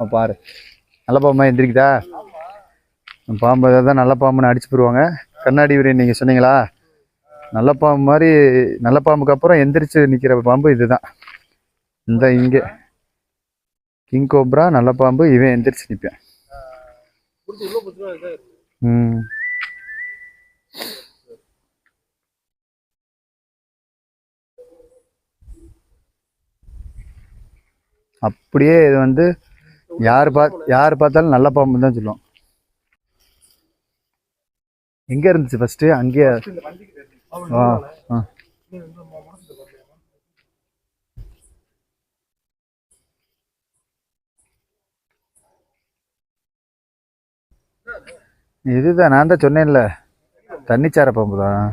அவன் பாரு. நல்ல பாம்பா எந்திரிக்குதா? பாம்பு தான் நல்ல பாம்புன்னு அடிச்சு போடுவாங்க. கண்ணாடி உரை நீங்கள் சொன்னீங்களா? நல்ல பாம்பு மாதிரி நல்ல பாம்புக்கு அப்புறம் எந்திரிச்சு நிற்கிற பாம்பு இதுதான். இந்த இங்கே. கிங் கோப்ரா நல்ல பாம்பு இவன் எந்திரிச்சு நிற்பேன் ம். அப்படியே இது வந்து யார் பா யார் பார்த்தாலும் நல்ல பாம்பு தான் சொல்லுவோம் எங்க இருந்துச்சு ஃபர்ஸ்ட் அங்கேயே. ஆ ஆ. இதுதான் நான் தான் சொன்னேன்ல. தண்ணிச்சார பாம்பு தான்.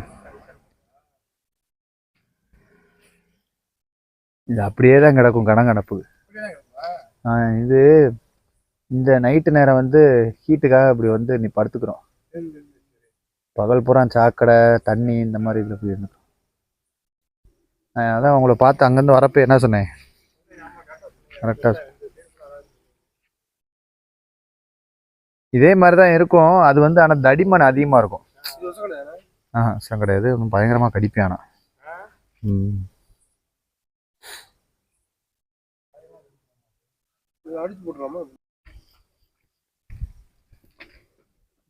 இது அப்படியே தான் கிடக்கும் கணங்கணப்பு இது இந்த நைட்டு நேரம் வந்து ஹீட்டுக்காக இப்படி வந்து நீ படுத்துக்கிறோம் பகல் பூரா சாக்கடை தண்ணி இந்த மாதிரி இதில் போய் இருந்துக்கும் அதான் உங்களை பார்த்து அங்கேருந்து வரப்போ என்ன சொன்னேன்? கரெக்டாக இதே மாதிரி தான் இருக்கும். அது வந்து ஆனால் தடிமன் அதிகமாக இருக்கும். ஆ கிடையாது ஒன்றும் பயங்கரமாக கடிப்பேன் ஆனால் ம். அடிச்சு போட்டுறாமா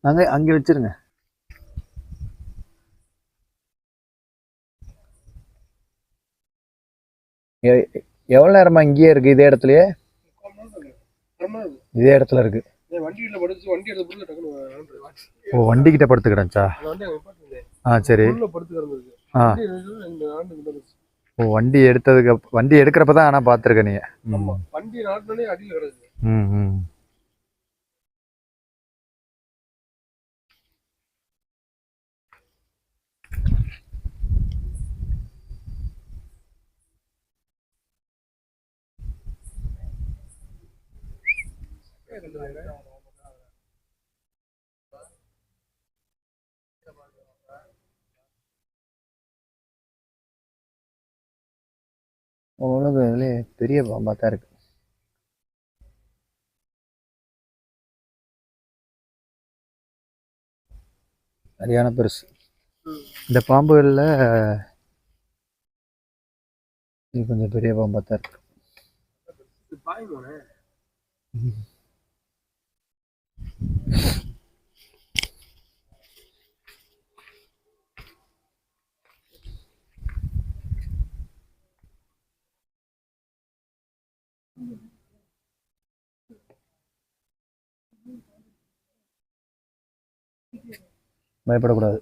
அங்கே அங்கே வச்சிருங்க. எவ்வளோ நேரமா இங்கேயே இருக்கு இதே இடத்துலயே? இதே இடத்துல இருக்கு. ஓ வண்டி கிட்ட படுத்து கிடந்துச்சா ஆ சரி. ஆ. ஓ வண்டி எடுத்ததுக்கு வண்டி எடுக்கிறப்ப தான் ஆனால் பார்த்துருக்க நீ. வண்டி நாட்டினே அடியில் கிடக்குது ம் ம். உலகம் இதுலேயே பெரிய பாம்பாக தான் இருக்கு. சரியான பெருசு. இந்த பாம்புகளில் இது கொஞ்சம் பெரிய பாம்பாக தான் இருக்கு பாய் பயப்படக்கூடாது.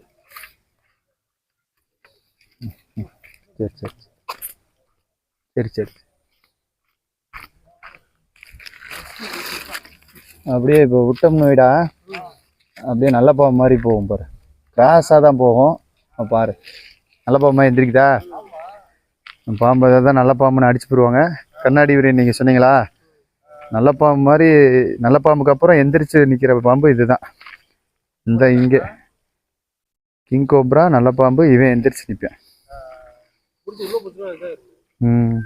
சரி சரி சரி. சரி அப்படியே இப்போ விட்டோம்னு வீடா அப்படியே நல்ல பாம்பு மாதிரி போகும் பாரு. கிராஸாக தான் போகும். பாரு. நல்ல பாம்பு எந்திரிக்குதா? பாம்பு தான் நல்ல பாம்புன்னு அடிச்சு போடுவாங்க கண்ணாடி உரை நீங்கள் சொன்னீங்களா? நல்ல பாம்பு மாதிரி நல்ல பாம்புக்கு அப்புறம் எந்திரிச்சு நிற்கிற பாம்பு இதுதான். இந்த இங்கே கிங் கோப்ரா நல்ல பாம்பு இவன் எந்திரிச்சு நிற்பேன் ம்.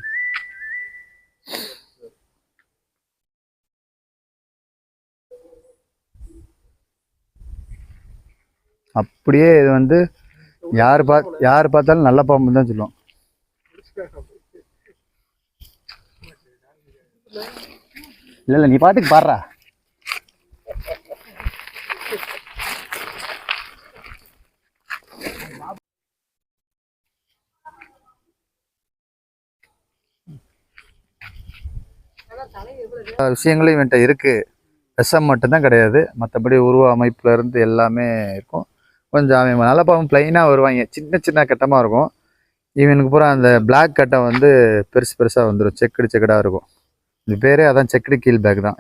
அப்படியே இது வந்து யார் பா யார் பார்த்தாலும் நல்ல பாம்பு தான் சொல்லுவோம் இல்லை இல்லை நீ பாட்டுக்கு பாடுறா. விஷயங்களும் இவன்ட்ட இருக்கு. விஷம் மட்டும்தான் கிடையாது. மற்றபடி உருவ அமைப்புல இருந்து எல்லாமே இருக்கும். கொஞ்சம் அவன் நல்லா பாவம் பிளைனாக வருவாங்க. சின்ன சின்ன கட்டமாக இருக்கும். இவனுக்கு பூரா அந்த பிளாக் கட்டம் வந்து பெருசு பெருசாக வந்துடும் செக்குடு செக்கடாக இருக்கும். இது பேரே அதான் செக்குடு கீல் பேக் தான்.